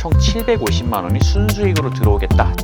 총 750만 원이 순수익으로 들어오겠다.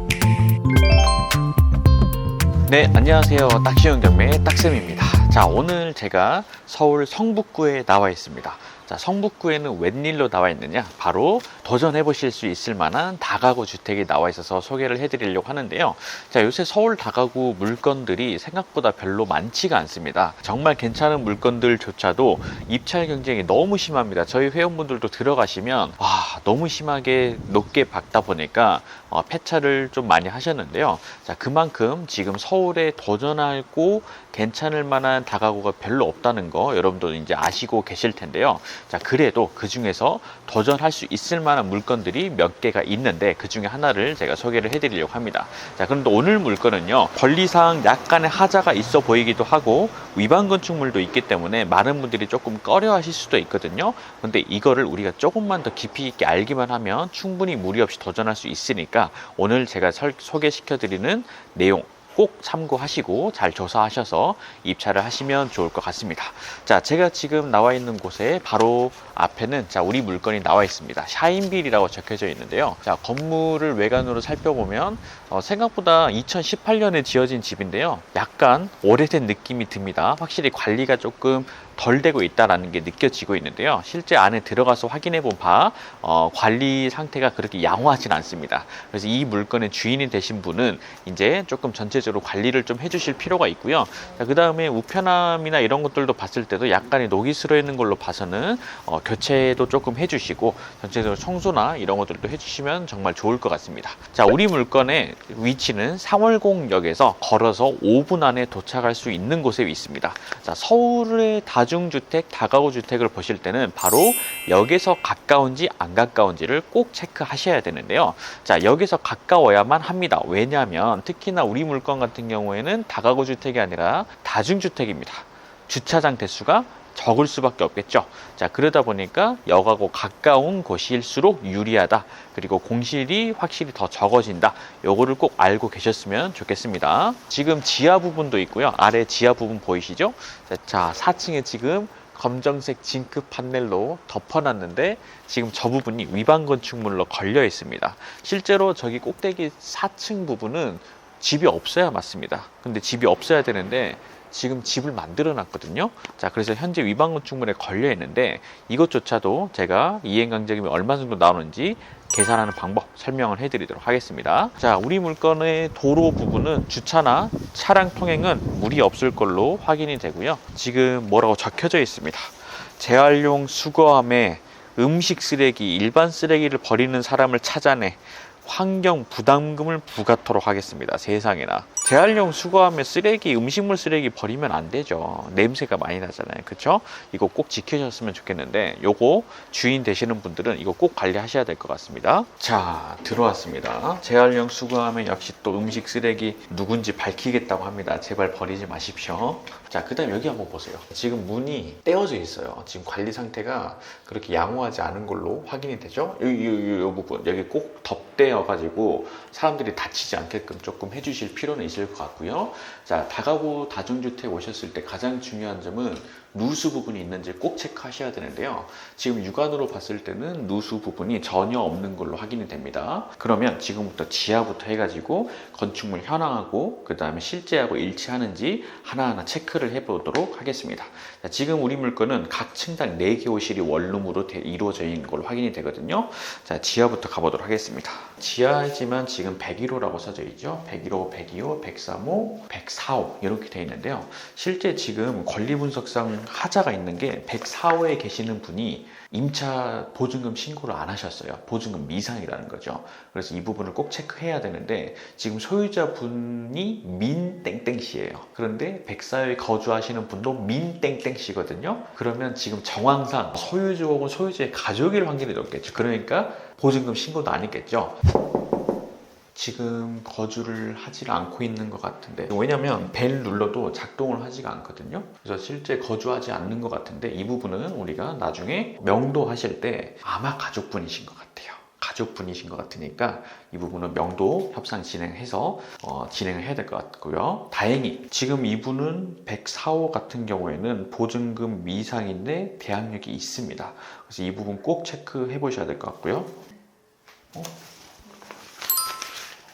네, 안녕하세요. 딱시용 경매의 딱쌤입니다. 자, 오늘 제가 서울 성북구에 나와 있습니다. 자, 성북구에는 웬일로 나와 있느냐? 바로 도전해 보실 수 있을 만한 다가구 주택이 나와 있어서 소개를 해 드리려고 하는데요. 자, 요새 서울 다가구 물건들이 생각보다 별로 많지가 않습니다. 정말 괜찮은 물건들조차도 입찰 경쟁이 너무 심합니다. 저희 회원분들도 들어가시면 와, 너무 심하게 높게 박다 보니까 어, 폐차를 좀 많이 하셨는데요. 자, 그만큼 지금 서울에 도전하고 괜찮을 만한 다가구가 별로 없다는 거 여러분도 이제 아시고 계실 텐데요. 자, 그래도 그 중에서 도전할 수 있을 만한 물건들이 몇 개가 있는데 그 중에 하나를 제가 소개를 해드리려고 합니다. 자, 그런데 오늘 물건은요, 권리상 약간의 하자가 있어 보이기도 하고 위반 건축물도 있기 때문에 많은 분들이 조금 꺼려 하실 수도 있거든요. 근데 이거를 우리가 조금만 더 깊이 있게 알기만 하면 충분히 무리 없이 도전할 수 있으니까 오늘 제가 설- 소개시켜드리는 내용 꼭 참고하시고 잘 조사하셔서 입찰을 하시면 좋을 것 같습니다. 자, 제가 지금 나와 있는 곳에 바로 앞에는 자, 우리 물건이 나와 있습니다. 샤인빌이라고 적혀져 있는데요. 자, 건물을 외관으로 살펴보면 어, 생각보다 2018년에 지어진 집인데요. 약간 오래된 느낌이 듭니다. 확실히 관리가 조금 덜 되고 있다라는 게 느껴지고 있는데요. 실제 안에 들어가서 확인해 본바 어, 관리 상태가 그렇게 양호하진 않습니다. 그래서 이 물건의 주인이 되신 분은 이제 조금 전체적으로 관리를 좀 해주실 필요가 있고요. 그 다음에 우편함이나 이런 것들도 봤을 때도 약간의 녹이 스러 있는 걸로 봐서는 어, 교체도 조금 해주시고 전체적으로 청소나 이런 것들도 해주시면 정말 좋을 것 같습니다. 자, 우리 물건의 위치는 상월공역에서 걸어서 5분 안에 도착할 수 있는 곳에 있습니다. 자, 서울의 다 중주택, 다가구 주택을 보실 때는 바로 역에서 가까운지 안 가까운지를 꼭 체크하셔야 되는데요. 자, 여기서 가까워야만 합니다. 왜냐하면 특히나 우리 물건 같은 경우에는 다가구 주택이 아니라 다중주택입니다. 주차장 대수가 적을 수밖에 없겠죠. 자, 그러다 보니까 역하고 가까운 곳일수록 유리하다. 그리고 공실이 확실히 더 적어진다. 요거를 꼭 알고 계셨으면 좋겠습니다. 지금 지하 부분도 있고요. 아래 지하 부분 보이시죠? 자, 4층에 지금 검정색 징크 판넬로 덮어놨는데 지금 저 부분이 위반 건축물로 걸려 있습니다. 실제로 저기 꼭대기 4층 부분은 집이 없어야 맞습니다. 근데 집이 없어야 되는데 지금 집을 만들어 놨거든요. 자, 그래서 현재 위반 건축물에 걸려 있는데 이것조차도 제가 이행 강제금이 얼마 정도 나오는지 계산하는 방법 설명을 해드리도록 하겠습니다. 자, 우리 물건의 도로 부분은 주차나 차량 통행은 무리 없을 걸로 확인이 되고요. 지금 뭐라고 적혀져 있습니다. 재활용 수거함에 음식 쓰레기, 일반 쓰레기를 버리는 사람을 찾아내 환경 부담금을 부과토록 하겠습니다. 세상에나. 재활용 수거함에 쓰레기, 음식물 쓰레기 버리면 안 되죠. 냄새가 많이 나잖아요. 그쵸? 이거 꼭 지키셨으면 좋겠는데, 요거 주인 되시는 분들은 이거 꼭 관리하셔야 될 것 같습니다. 자, 들어왔습니다. 재활용 수거함에 역시 또 음식 쓰레기 누군지 밝히겠다고 합니다. 제발 버리지 마십시오. 자, 그 다음 여기 한번 보세요. 지금 문이 떼어져 있어요. 지금 관리 상태가 그렇게 양호하지 않은 걸로 확인이 되죠? 이, 이, 이, 이 부분. 여기 꼭 덧대 어가지고 사람들이 다치지 않게끔 조금 해주실 필요는 있을 것 같고요. 자, 다가구 다중주택 오셨을 때 가장 중요한 점은 누수 부분이 있는지 꼭 체크하셔야 되는데요. 지금 육안으로 봤을 때는 누수 부분이 전혀 없는 걸로 확인이 됩니다. 그러면 지금부터 지하부터 해가지고 건축물 현황하고 그 다음에 실제하고 일치하는지 하나하나 체크를 해보도록 하겠습니다. 자, 지금 우리 물건은 각 층당 4개 호실이 원룸으로 돼- 이루어져 있는 걸로 확인이 되거든요. 자, 지하부터 가보도록 하겠습니다. 지하이지만 지금 101호라고 써져 있죠. 101호, 102호, 103호, 104호 이렇게 되어 있는데요. 실제 지금 권리 분석상 하자가 있는 게 104호에 계시는 분이 임차 보증금 신고를 안 하셨어요. 보증금 미상이라는 거죠. 그래서 이 부분을 꼭 체크해야 되는데 지금 소유자 분이 민 땡땡 씨예요. 그런데 104호에 거주하시는 분도 민 땡땡 씨거든요. 그러면 지금 정황상 소유주 혹은 소유주의 가족일 확률이 높겠죠. 그러니까 보증금 신고도 안 했겠죠. 지금 거주를 하질 않고 있는 것 같은데 왜냐면 벨 눌러도 작동을 하지가 않거든요 그래서 실제 거주하지 않는 것 같은데 이 부분은 우리가 나중에 명도 하실 때 아마 가족분이신 것 같아요 가족분이신 것 같으니까 이 부분은 명도 협상 진행해서 어, 진행을 해야 될 것 같고요. 다행히 지금 이분은 104호 같은 경우에는 보증금 미상인데 대항력이 있습니다. 그래서 이 부분 꼭 체크해 보셔야 될 것 같고요.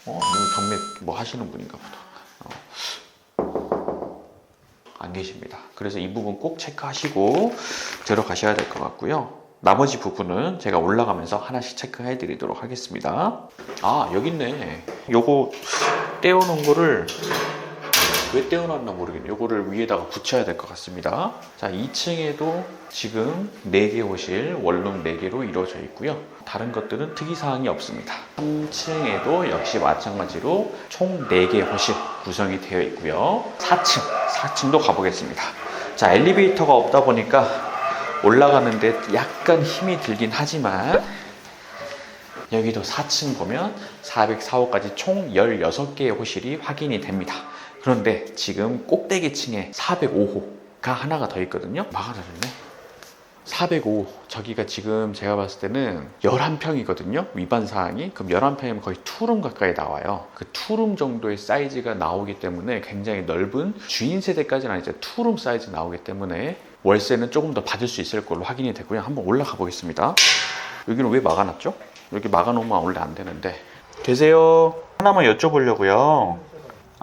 경매 뭐 하시는 분인가 보다. 어. 안 계십니다. 그래서 이 부분 꼭 체크하시고 들어가셔야 될 것 같고요. 나머지 부분은 제가 올라가면서 하나씩 체크해 드리도록 하겠습니다. 아, 여기 있네. 요거 떼어놓은 거를 왜 떼어놨나 모르겠네. 요거를 위에다가 붙여야 될 것 같습니다. 자, 2층에도 지금 4개 호실, 원룸 4개로 이루어져 있고요. 다른 것들은 특이사항이 없습니다. 3층에도 역시 마찬가지로 총 4개 호실 구성이 되어 있고요. 4층, 4층도 가보겠습니다. 자, 엘리베이터가 없다 보니까 올라가는데 약간 힘이 들긴 하지만 여기도 4층 보면 404호까지 총 16개의 호실이 확인이 됩니다. 그런데 지금 꼭대기층에 405호가 하나가 더 있거든요. 막아놨네. 405 저기가 지금 제가 봤을 때는 11평이거든요. 위반 사항이. 그럼 11평이면 거의 투룸 가까이 나와요. 그 투룸 정도의 사이즈가 나오기 때문에 굉장히 넓은 주인 세대까지는 아니죠. 투룸 사이즈 나오기 때문에 월세는 조금 더 받을 수 있을 걸로 확인이 되고요. 한번 올라가 보겠습니다. 여기는 왜 막아놨죠? 여기 막아놓으면 원래 안 되는데. 계세요? 하나만 여쭤보려고요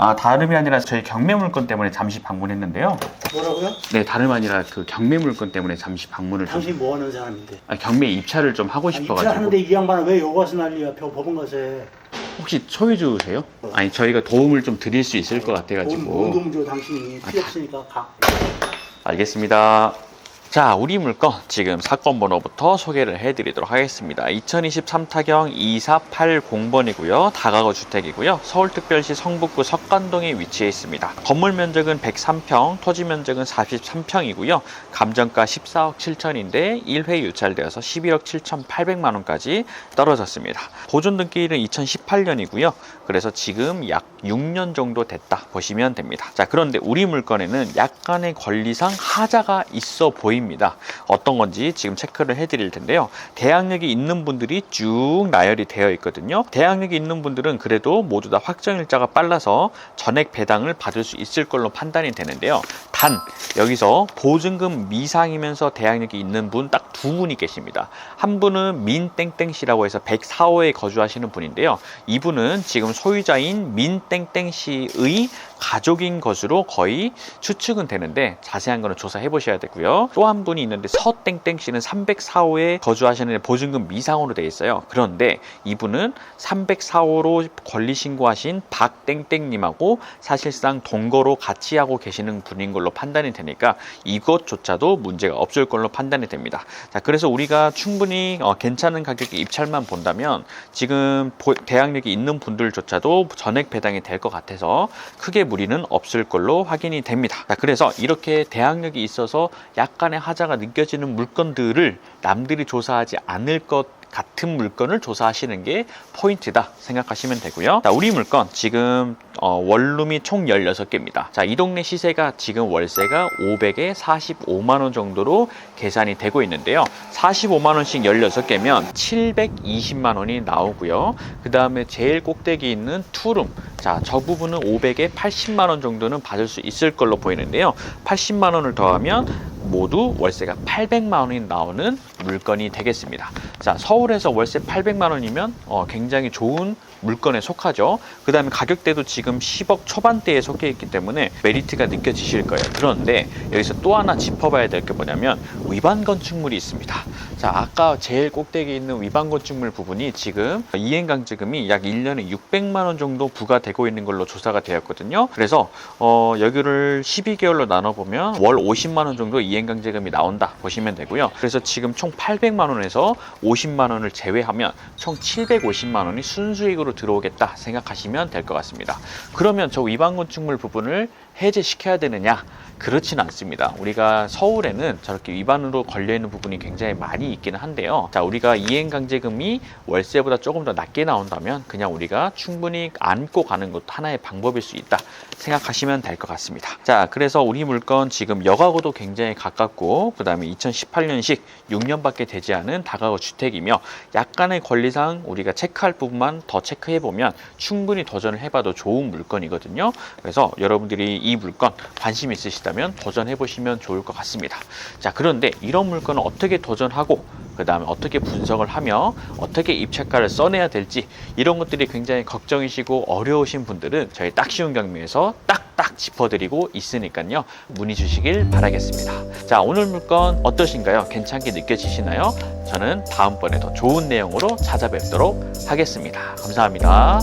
아 다름이 아니라 저희 경매 물건 때문에 잠시 방문했는데요 뭐라고요? 네 다름 아니라 그 경매 물건 때문에 잠시 방문을 좀 당신 뭐 하는 사람인데? 아, 경매 입찰을 좀 하고 아, 싶어가지고 입찰하는데 이 양반은 왜 요것을 난리야? 벼 법은 것에 혹시 소유주세요? 아니 저희가 도움을 좀 드릴 수 있을 것뭔 같아가지고 도움 줘 당신이 필요 없으니까 가. 알겠습니다. 자, 우리 물건 지금 사건 번호부터 소개를 해드리도록 하겠습니다. 2023 타경 2480번이고요. 다가구 주택이고요. 서울특별시 성북구 석관동에 위치해 있습니다. 건물 면적은 103평, 토지 면적은 43평이고요. 감정가 14억 7천인데 1회 유찰되어서 11억 7천8백만 원까지 떨어졌습니다. 보존 등기일은 2018년이고요. 그래서 지금 약 6년 정도 됐다 보시면 됩니다. 자, 그런데 우리 물건에는 약간의 권리상 하자가 있어 보입니다. 어떤 건지 지금 체크를 해드릴 텐데요. 대항력이 있는 분들이 쭉 나열이 되어 있거든요. 대항력이 있는 분들은 그래도 모두 다 확정일자가 빨라서 전액 배당을 받을 수 있을 걸로 판단이 되는데요. 단 여기서 보증금 미상이면서 대항력이 있는 분 딱 두 분이 계십니다. 한 분은 민땡땡 씨라고 해서 104호에 거주하시는 분인데요. 이분은 지금 소유자인 민땡땡 씨의 가족인 것으로 거의 추측은 되는데 자세한 거는 조사해 보셔야 되고요. 또 한 분이 있는데 서땡땡 씨는 304호에 거주하시는 보증금 미상으로 돼 있어요. 그런데 이분은 304호로 권리 신고하신 박땡땡님하고 사실상 동거로 같이 하고 계시는 분인 걸로 판단이 되니까 이것조차도 문제가 없을 걸로 판단이 됩니다. 자, 그래서 우리가 충분히 어, 괜찮은 가격의 입찰만 본다면 지금 보- 대항력이 있는 분들조차도 전액 배당이 될 것 같아서 크게 무리는 없을 걸로 확인이 됩니다. 자, 그래서 이렇게 대항력이 있어서 약간의 하자가 느껴지는 물건들을 남들이 조사하지 않을 것 같은 물건을 조사하시는 게 포인트다 생각하시면 되고요. 자, 우리 물건 지금 어, 원룸이 총 16개입니다. 자, 이 동네 시세가 지금 월세가 500에 45만 원 정도로 계산이 되고 있는데요. 45만 원씩 16개면 720만 원이 나오고요. 그다음에 제일 꼭대기 있는 투룸. 자, 저 부분은 500에 80만 원 정도는 받을 수 있을 걸로 보이는데요. 80만 원을 더하면 모두 월세가 800만 원이 나오는 물건이 되겠습니다. 자, 서울에서 월세 800만 원이면 어, 굉장히 좋은 물건에 속하죠. 그 다음에 가격대도 지금 10억 초반대에 속해 있기 때문에 메리트가 느껴지실 거예요. 그런데 여기서 또 하나 짚어봐야 될 게 뭐냐면 위반 건축물이 있습니다. 자, 아까 제일 꼭대기에 있는 위반 건축물 부분이 지금 이행강제금이 약 1년에 600만 원 정도 부과되고 있는 걸로 조사가 되었거든요. 그래서 어, 여기를 12개월로 나눠보면 월 50만 원 정도 이행강제금이 나온다 보시면 되고요. 그래서 지금 총 800만 원에서 50만 원을 제외하면 총 750만 원이 순수익으로 들어오겠다 생각하시면 될 것 같습니다. 그러면 저 위반 건축물 부분을 해제시켜야 되느냐? 그렇지는 않습니다. 우리가 서울에는 저렇게 위반으로 걸려 있는 부분이 굉장히 많이 있기는 한데요. 자, 우리가 이행강제금이 월세보다 조금 더 낮게 나온다면 그냥 우리가 충분히 안고 가는 것도 하나의 방법일 수 있다 생각하시면 될 것 같습니다. 자, 그래서 우리 물건 지금 역하고도 굉장히 가깝고 그 다음에 2018년식 6년밖에 되지 않은 다가구 주택이며 약간의 권리상 우리가 체크할 부분만 더 체크해 보면 충분히 도전을 해봐도 좋은 물건이거든요. 그래서 여러분들이 이 물건 관심 있으시다면 도전해 보시면 좋을 것 같습니다. 자, 그런데 이런 물건을 어떻게 도전하고 그 다음에 어떻게 분석을 하며 어떻게 입찰가를 써내야 될지 이런 것들이 굉장히 걱정이시고 어려우신 분들은 저희 딱 쉬운 경매에서 딱딱 짚어드리고 있으니까요 문의 주시길 바라겠습니다. 자 오늘 물건 어떠신가요? 괜찮게 느껴지시나요? 저는 다음번에 더 좋은 내용으로 찾아뵙도록 하겠습니다. 감사합니다.